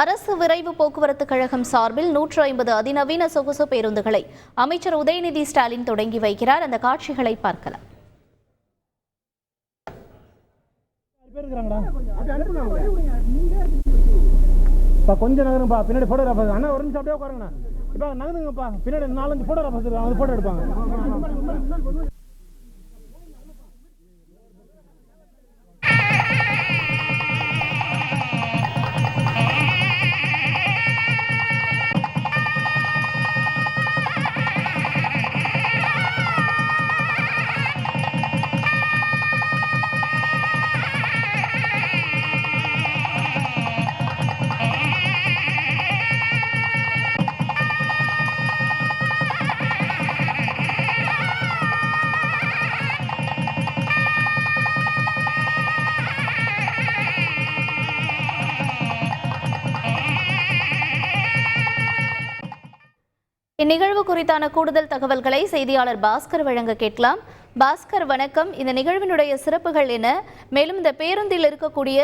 அரசு விரைவு போக்குவரத்து கழகம் சார்பில் நூற்று ஐம்பது அதிநவீன சொகுசு பேருந்துகளை அமைச்சர் உதயநிதி ஸ்டாலின் தொடங்கி வைக்கிறார். அந்த காட்சிகளை பார்க்கலாம். கொஞ்சம் நகருங்கப்பா பின்னாடி ஃபோட்டோகிராஃபர் அண்ணா ஒரு நிமிஷம் அப்படியே உட்காருங்கண்ணா. இப்போ நகருங்கப்பா பின்னாடி நாலஞ்சு எடுப்பாங்க. இந்நிகழ்வு குறித்தான கூடுதல் தகவல்களை செய்தியாளர் பாஸ்கர் வழங்க கேட்கலாம். பாஸ்கர் வணக்கம். இந்த நிகழ்வினுடைய சிறப்புகள் என்ன? மேலும் இந்த பேருந்தில் இருக்கக்கூடிய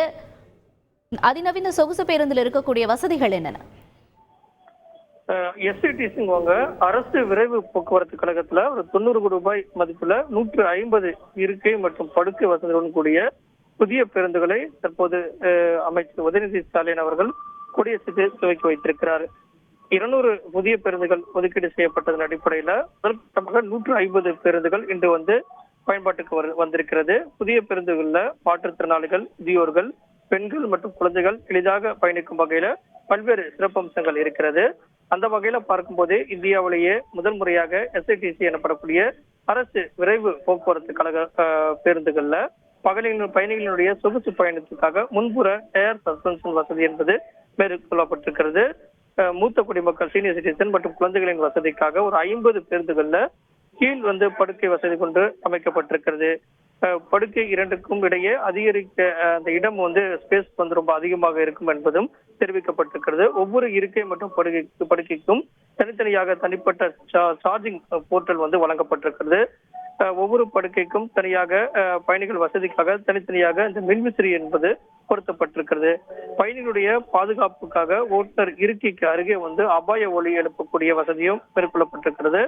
அதிநவீன சொகுசு பேருந்தில் இருக்கக்கூடிய வசதிகள் என்னென்ன? எஸ்ஐடிசிங்குவாங்க அரசு விரைவு போக்குவரத்து கழகத்துல ஒரு தொண்ணூறு கோடி ரூபாய் மதிப்புல நூற்று ஐம்பது இருக்கை மற்றும் படுக்கை வசதிகளுடன் கூடிய புதிய பேருந்துகளை தற்போது அமைச்சர் உதயநிதி ஸ்டாலின் அவர்கள் கொடியசைத்து துவக்கி வைத்திருக்கிறார். இருநூறு புதிய பேருந்துகள் ஒதுக்கீடு செய்யப்பட்டதன் அடிப்படையில முதல் கட்டமாக நூற்று ஐம்பது பேருந்துகள் இன்று வந்து பயன்பாட்டுக்கு வந்திருக்கிறது. புதிய பேருந்துகள்ல மாற்றுத்திறனாளிகள் முதியோர்கள் பெண்கள் மற்றும் குழந்தைகள் எளிதாக பயணிக்கும் வகையில பல்வேறு சிறப்பம்சங்கள் இருக்கிறது. அந்த வகையில பார்க்கும்போது இந்தியாவிலேயே முதல் முறையாக எஸ்ஐடிசி எனப்படக்கூடிய அரசு விரைவு போக்குவரத்து கழக பேருந்துகள்ல பகலின் பயணிகளினுடைய சொகுசு பயணத்துக்காக முன்புற ஏர் சஸ்பென்ஷன் வசதி என்பது மேற்கொள்ளப்பட்டிருக்கிறது. மூத்த குடிமக்கள் சீனியர் சிட்டிசன் மற்றும் குழந்தைகளின் வசதிக்காக ஒரு ஐம்பது பேருந்துகள்ல கீழ் வந்து படுக்கை வசதி கொண்டு அமைக்கப்பட்டிருக்கிறது. படுக்கை இரண்டுக்கும் இடையே அதிகரிக்க அந்த இடம் வந்து ஸ்பேஸ் வந்து ரொம்ப அதிகமாக இருக்கும் என்பதும் தெரிவிக்கப்பட்டிருக்கிறது. ஒவ்வொரு இருக்கை மற்றும் படுக்கை படுக்கைக்கும் தனித்தனியாக தனிப்பட்ட சார்ஜிங் போர்ட்டல் வந்து வழங்கப்பட்டிருக்கிறது. ஒவ்வொரு படுக்கைக்கும் தனியாக பயணிகள் வசதிக்காக தனித்தனியாக இந்த மின்விசிறி என்பது பொருத்தப்பட்டிருக்கிறது. பயணிகளுடைய பாதுகாப்புக்காக ஓட்டுநர் இருக்கைக்கு அருகே வந்து அபாய ஒளி எழுப்பக்கூடிய வசதியும் மேற்கொள்ளப்பட்டிருக்கிறது.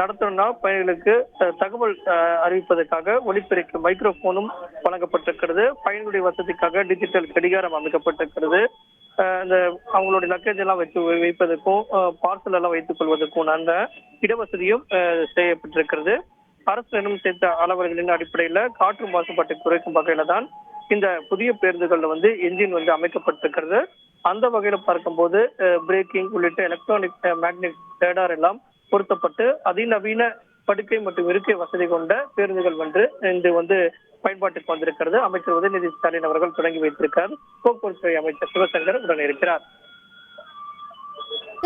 நடத்தணும்னா பயணிகளுக்கு தகவல் அறிவிப்பதற்காக ஒளிப்பெருக்கு மைக்ரோபோனும் வழங்கப்பட்டிருக்கிறது. பயணிகளுடைய வசதிக்காக டிஜிட்டல் கடிகாரம் அமைக்கப்பட்டிருக்கிறது. இந்த அவங்களுடைய லக்கேஜ் எல்லாம் வச்சு வைப்பதற்கும் பார்சல் எல்லாம் வைத்துக் கொள்வதற்கும் அந்த இடவசதியும் செய்யப்பட்டிருக்கிறது. அரசு நிலம் சேர்த்த அளவர்களின் அடிப்படையில காற்று மாசுபாட்டை குறைக்கும் வகையில தான் இந்த புதிய பேருந்துகள்ல வந்து என்ஜின் வந்து அமைக்கப்பட்டிருக்கிறது. அந்த வகையில பார்க்கும்போது பிரேக்கிங் உள்ளிட்ட எலக்ட்ரானிக் மேக்னெட் ரேடார் எல்லாம் பொருத்தப்பட்டு அதிநவீன படுக்கை மற்றும் இருக்கை வசதி கொண்ட பேருந்துகள் வந்து இன்று வந்து பயன்பாட்டுக்கு வந்திருக்கிறது. அமைச்சர் உதயநிதி ஸ்டாலின் அவர்கள் தொடங்கி வைத்திருக்கிறார் போக்குவரத்து துறை அமைச்சர் சிவசங்கர் உடன் இருக்கிறார்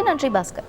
நன்றி பாஸ்கர்.